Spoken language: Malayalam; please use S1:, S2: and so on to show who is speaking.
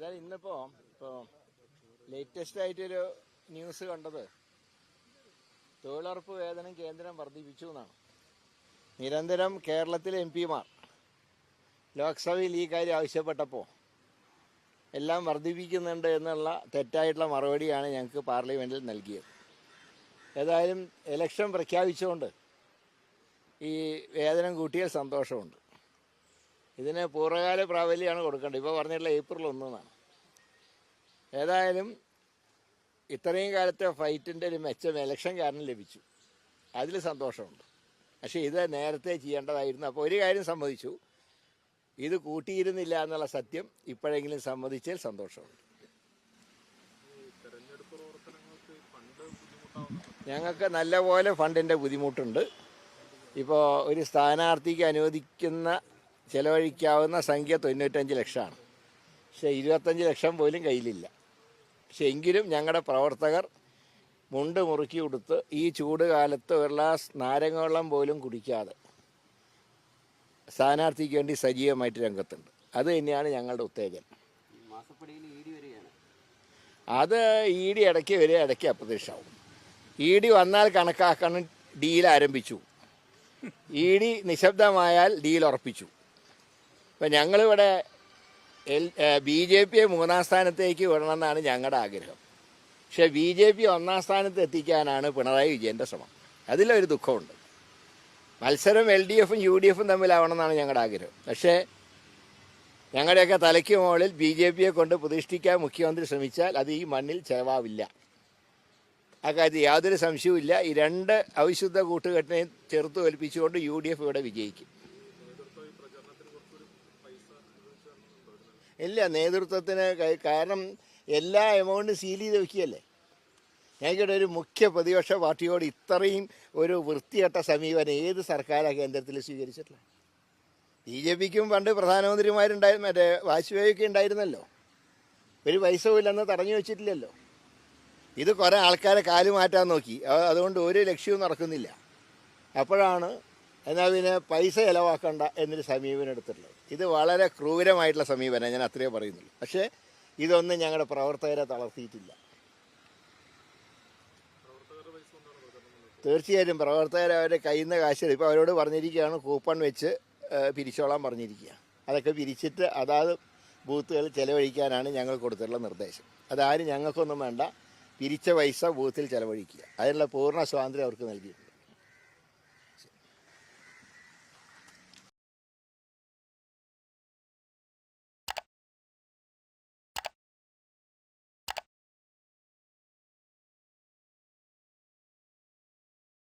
S1: ഏതായാലും ഇന്നിപ്പോ ഇപ്പോ ലേറ്റസ്റ്റ് ആയിട്ടൊരു ന്യൂസ് കണ്ടത് തൊഴിലുറപ്പ് വേതനം കേന്ദ്രം വർദ്ധിപ്പിച്ചു എന്നാണ്. നിരന്തരം കേരളത്തിലെ എം പിമാർ ലോക്സഭയിൽ ഈ കാര്യം ആവശ്യപ്പെട്ടപ്പോൾ എല്ലാം വർദ്ധിപ്പിക്കുന്നുണ്ട് എന്നുള്ള തെറ്റായിട്ടുള്ള മറുപടിയാണ് ഞങ്ങൾക്ക് പാർലമെന്റിൽ നൽകിയത്. ഏതായാലും ഇലക്ഷൻ പ്രഖ്യാപിച്ചുകൊണ്ട് ഈ വേതനം കൂട്ടിയാൽ സന്തോഷമുണ്ട്. ഇതിന് പൂർവകാല പ്രാബല്യമാണ് കൊടുക്കേണ്ടത്. ഇപ്പോൾ പറഞ്ഞിട്ടുള്ള ഏപ്രിൽ ഒന്നാണ് ഏതായാലും ഇത്രയും കാലത്തെ ഫൈറ്റിന്റെ ഒരു മെച്ചം ഇലക്ഷൻ കാരണം ലഭിച്ചു. അതിൽ സന്തോഷമുണ്ട്. പക്ഷേ ഇത് നേരത്തെ ചെയ്യേണ്ടതായിരുന്നു. അപ്പോൾ ഒരു കാര്യം സമ്മതിച്ചു. ഇത് കൂട്ടിയിരുന്നില്ല എന്നുള്ള സത്യം ഇപ്പോഴെങ്കിലും സമ്മതിച്ചാൽ സന്തോഷമുണ്ട്. ഞങ്ങൾക്ക് നല്ലപോലെ ഫണ്ടിന്റെ ബുദ്ധിമുട്ടുണ്ട്. ഇപ്പോൾ ഒരു സ്ഥാനാർത്ഥിക്ക് അനുവദിക്കുന്ന ചെലവഴിക്കാവുന്ന സംഖ്യ തൊണ്ണൂറ്റഞ്ച് ലക്ഷമാണ്. പക്ഷേ ഇരുപത്തഞ്ച് ലക്ഷം പോലും കയ്യിലില്ല. പക്ഷെ എങ്കിലും ഞങ്ങളുടെ പ്രവർത്തകർ മുണ്ട് മുറുക്കി കൊടുത്ത് ഈ ചൂട് കാലത്ത് ഒരു ഗ്ലാസ് നാരങ്ങ വെള്ളം പോലും കുടിക്കാതെ സ്ഥാനാർത്ഥിക്ക് വേണ്ടി സജീവമായിട്ട് രംഗത്തുണ്ട്. അത് തന്നെയാണ് ഞങ്ങളുടെ ഉത്തേജനം. അത് ഇ ഡി ഇടയ്ക്ക് വരെ ഇടയ്ക്ക് അപ്രത്യക്ഷമാവും. ഇ ഡി വന്നാൽ കണക്കാക്കണം ഡീൽ ആരംഭിച്ചു. ഇ ഡി നിശബ്ദമായാൽ ഡീൽ ഉറപ്പിച്ചു. ഇപ്പം ഞങ്ങളിവിടെ എൽ ബി ജെ പിയെ മൂന്നാം സ്ഥാനത്തേക്ക് വിടണമെന്നാണ് ഞങ്ങളുടെ ആഗ്രഹം. പക്ഷേ ബി ജെ പി ഒന്നാം സ്ഥാനത്ത് എത്തിക്കാനാണ് പിണറായി വിജയന്റെ ശ്രമം. അതിലൊരു ദുഃഖമുണ്ട്. മത്സരം എൽ ഡി എഫും യു ഡി എഫും തമ്മിലാവണമെന്നാണ് ഞങ്ങളുടെ ആഗ്രഹം. പക്ഷേ ഞങ്ങളുടെയൊക്കെ തലയ്ക്ക് മുകളിൽ ബി ജെ പിയെ കൊണ്ട് പ്രതിഷ്ഠിക്കാൻ മുഖ്യമന്ത്രി ശ്രമിച്ചാൽ അത് ഈ മണ്ണിൽ ചെലവാവില്ല. അക്കാര്യത്തിൽ യാതൊരു സംശയവുമില്ല. ഈ രണ്ട് അവിശുദ്ധ കൂട്ടുകെട്ടിനെയും ചെറുത്ത് തോൽപ്പിച്ചുകൊണ്ട് യു ഡി എഫ് ഇവിടെ വിജയിക്കും. ഇല്ല നേതൃത്വത്തിന് കാരണം എല്ലാ എമൗണ്ടും സീൽ ചെയ്ത് വെക്കുകയല്ലേ? ഞങ്ങളുടെ ഒരു മുഖ്യ പ്രതിപക്ഷ പാർട്ടിയോട് ഇത്രയും ഒരു വൃത്തികെട്ട സമീപനം ഏത് സർക്കാരാണ് കേന്ദ്രത്തിൽ സ്വീകരിച്ചിട്ടില്ല? ബി ജെ പിക്കും പണ്ട് പ്രധാനമന്ത്രിമാരുണ്ടായി മറ്റേ വാജ്പേയിയൊക്കെ ഉണ്ടായിരുന്നല്ലോ. ഒരു പൈസ ഇല്ലെന്ന് തടഞ്ഞു വെച്ചിട്ടില്ലല്ലോ. ഇത് കുറേ ആൾക്കാരെ കാൽ മാറ്റാൻ നോക്കി. അതുകൊണ്ട് ഒരു ലക്ഷ്യവും നടക്കുന്നില്ല. അപ്പോഴാണ് എന്നാൽ പിന്നെ പൈസ ചിലവാക്കണ്ട എന്നൊരു സമീപനം എടുത്തിട്ടുള്ളത്. ഇത് വളരെ ക്രൂരമായിട്ടുള്ള സമീപനം ഞാൻ അത്രയേ പറയുന്നുള്ളൂ. പക്ഷേ ഇതൊന്നും ഞങ്ങളുടെ പ്രവർത്തകരെ തളർത്തിയിട്ടില്ല. തീർച്ചയായിട്ടും പ്രവർത്തകർ അവരുടെ കയ്യിൽ നിന്ന് കാശ് ഇപ്പോൾ അവരോട് പറഞ്ഞിരിക്കുകയാണ് കൂപ്പൺ വെച്ച് പിരിച്ചോളാൻ പറഞ്ഞിരിക്കുക. അതൊക്കെ പിരിച്ചിട്ട് അതാത് ബൂത്തുകൾ ചിലവഴിക്കാനാണ് ഞങ്ങൾ കൊടുത്തിട്ടുള്ള നിർദ്ദേശം. അതാരും ഞങ്ങൾക്കൊന്നും വേണ്ട പിരിച്ച പൈസ ബൂത്തിൽ ചിലവഴിക്കുക. അതിനുള്ള പൂർണ സ്വാതന്ത്ര്യം അവർക്ക് നൽകിയിട്ടുണ്ട്.